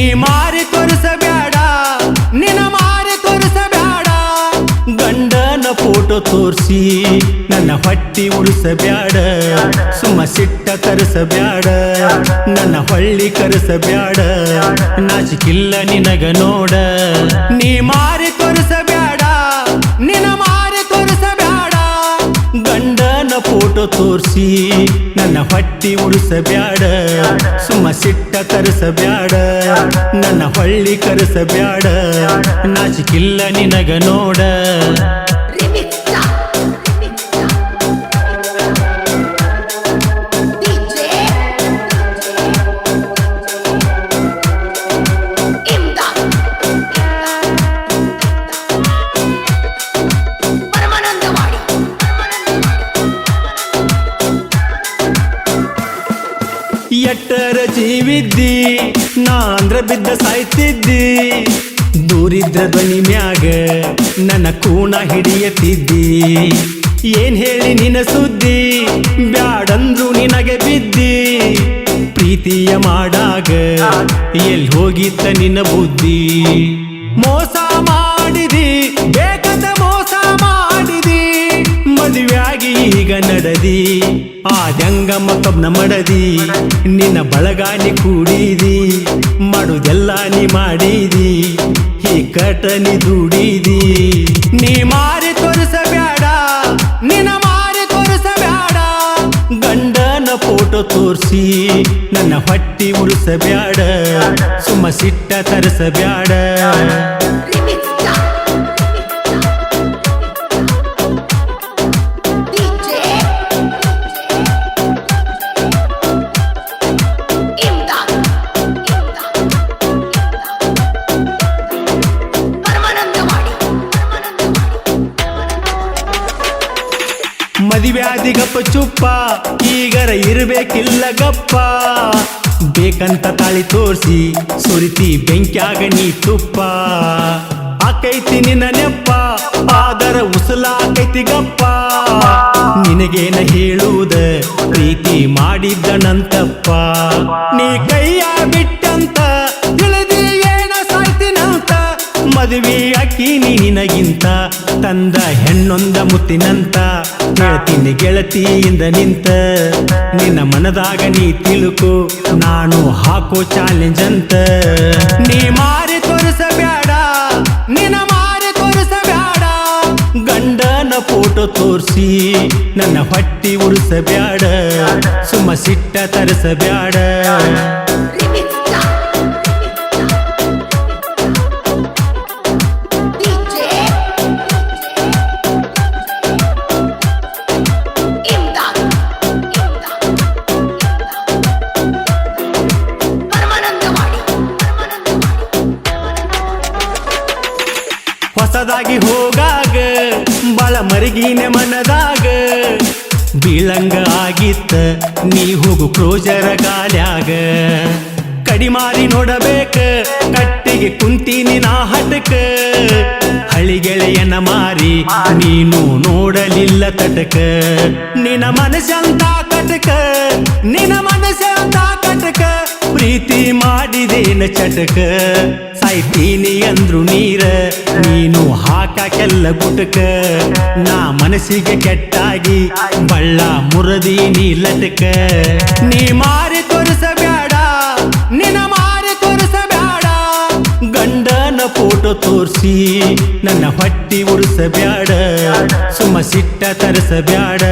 ನೀ ಮಾರಿ ತೋರಿಸಬೇಡ ನಿನ್ನ ಮಾರಿ ತೋರಿಸಬೇಡ ಗಂಡನ ಫೋಟೋ ತೋರಿಸಿ, ನನ್ನ ಹೊಟ್ಟಿ ಉಳಿಸಬ್ಯಾಡ ಸುಮ್ಮ ಸಿಟ್ಟ ಕರೆಸಬ್ಯಾಡ ನನ್ನ ಹೊಳ್ಳಿ ಕರೆಸಬ್ಯಾಡ ನಾಚಿಕಿಲ್ಲ ನಿನಗ ನೋಡ, ನೀ ಮಾರಿ ಫೋಟೋ ತೋರಿಸಿ. ನನ್ನ ಹೊಟ್ಟಿ ಉಳಿಸಬ್ಯಾಡ ಸುಮ್ಮ ಸಿಟ್ಟ ಕರೆಸಬ್ಯಾಡ. ನನ್ನ ಹೊಳ್ಳಿ ಕರೆಸಬ್ಯಾಡ. ನಾಚಿಕಿಲ್ಲ ನಿನಗ ನೋಡ. ಎಟ್ಟರ ಜೀವಿದ್ದಿ ನಾಂದ್ರ ಬಿದ್ದ ಸಾಯ್ತಿದ್ದಿ. ದೂರಿದ್ರ ಧ್ವನಿ ಮ್ಯಾಗ ನನ್ನ ಕೂಣ ಹಿಡಿಯತಿದ್ದಿ. ಏನ್ ಹೇಳಿ ನಿನ ಸುದ್ದಿ? ಬ್ಯಾಡಂದ್ರು ನಿನಗೆ ಬಿದ್ದಿ. ಪ್ರೀತಿಯ ಮಾಡಾಗ ಎಲ್ಲಿ ಹೋಗಿತ್ತ ನಿನ್ನ ಬುದ್ಧಿ? ಮೋಸ ಮಾಡಿದಿ, ಬೇಕಂತ ಮೋಸ ಮಾಡಿದಿ. ಮದುವೆಯಾಗಿ ಈಗ ನಡದಿ. ಆದ್ಯಂಗಮ್ಮ ಕಬ್ನ ಮಡದಿ, ನಿನ್ನ ಬಳಗಾನಿ ಕೂಡಿದಿ, ಮಾಡುದೆಲ್ಲ ನೀ ಮಾಡಿದಿ, ಈ ಕಟನಿ ದುಡಿದಿ. ನೀ ಮಾರಿ ತೋರಿಸಬೇಡ, ನಿನ್ನ ಮಾರಿ ತೋರಿಸಬೇಡ, ಗಂಡನ ಫೋಟೋ ತೋರಿಸಿ, ನನ್ನ ಹೊಟ್ಟಿ ಉರಿಸಬೇಡ, ಸುಮ್ಮ ಸಿಟ್ಟ ತರಿಸಬ್ಯಾಡ ಗಪ್ಪ ಚುಪ್ಪ, ಈಗರ ಇರ್ಬೇಕಿಲ್ಲ ಗಪ್ಪ. ಬೇಕಂತ ತಾಳಿ ತೋರಿಸಿ, ಸುರಿತಿ ಆಗ ನೀ ತುಪ್ಪ. ಆಕೈತಿ ನಿನ್ನ ನೆಪ್ಪ, ಆದರ ಉಸಲಾಕೈತಿ ಗಪ್ಪ. ನಿನಗೇನ ಹೇಳುವುದ ಪ್ರೀತಿ ಮಾಡಿದ್ದನಂತಪ್ಪ ನೀ ಮದುವೆ ಅಕ್ಕಿ ನೀ ನಿನಗಿಂತ ತಂದ ಹೆಣ್ಣೊಂದ ಮುತ್ತಿನಂತ ಗೆಳತಿನಿ ಗೆಳತಿಯಿಂದ ನಿಂತ. ನಿನ್ನ ಮನದಾಗ ನೀ ತಿಳುಕು, ನಾನು ಹಾಕೋ ಚಾಲೆಂಜ್ ಅಂತ. ನೀ ಮಾರಿ ತೋರಿಸಬೇಡ, ನಿನ್ನ ಮಾರಿ ತೋರಿಸಬೇಡ, ಗಂಡನ ಫೋಟೋ ತೋರಿಸಿ, ನನ್ನ ಹೊಟ್ಟಿ ಉರಿಸಬೇಡ, ಸುಮ್ಮ ಸಿಟ್ಟ ತರಿಸಬ್ಯಾಡ ಹೊಸದಾಗಿ ಹೋಗಾಗ, ಬಾಳ ಮರಗಿನ ಮನದಾಗ. ಬೀಳಂಗ ಆಗಿತ್ತ, ನೀ ಹೋಗು ಕ್ರೋಜರ ಗಾಲ್ಯಾಗ. ಕಡಿಮಾರಿ ನೋಡಬೇಕ, ಕಟ್ಟಿಗೆ ಕುಂತೀನಿ ನಾ ಹಟಕ ಹಳಿಗೆಳೆಯನ ಮಾರಿ, ನೀನು ನೋಡಲಿಲ್ಲ ತಟಕ. ನಿನ ಮನಸ್ಸಂತ ಕಟಕ ನಿನ ಮನಸ್ಸಂತ ಕಟಕ. ಪ್ರೀತಿ ಮಾಡಿದೇನ ಚಟಕ. ಸಾಯ್ತೀನಿ ಅಂದ್ರು ನೀರ ನೀನು ಹಾಕಕ್ಕೆಲ್ಲ ಗುಟಕ. ನಾ ಮನಸ್ಸಿಗೆ ಕೆಟ್ಟಾಗಿ ಬಳ್ಳ ಮುರದಿ ನೀ ಲಟಕ. ನೀ ಮಾರಿ ತೋರಿಸಬೇಡ ನಿನ ಮಾರಿ ತೋರಿಸಬೇಡ. ಗಂಡನ ಫೋಟೋ ತೋರಿಸಿ, ನನ್ನ ಹೊಟ್ಟಿ ಉರಿಸಬೇಡ. ಸುಮ್ಮ ಸಿಟ್ಟ ತರಿಸಬ್ಯಾಡ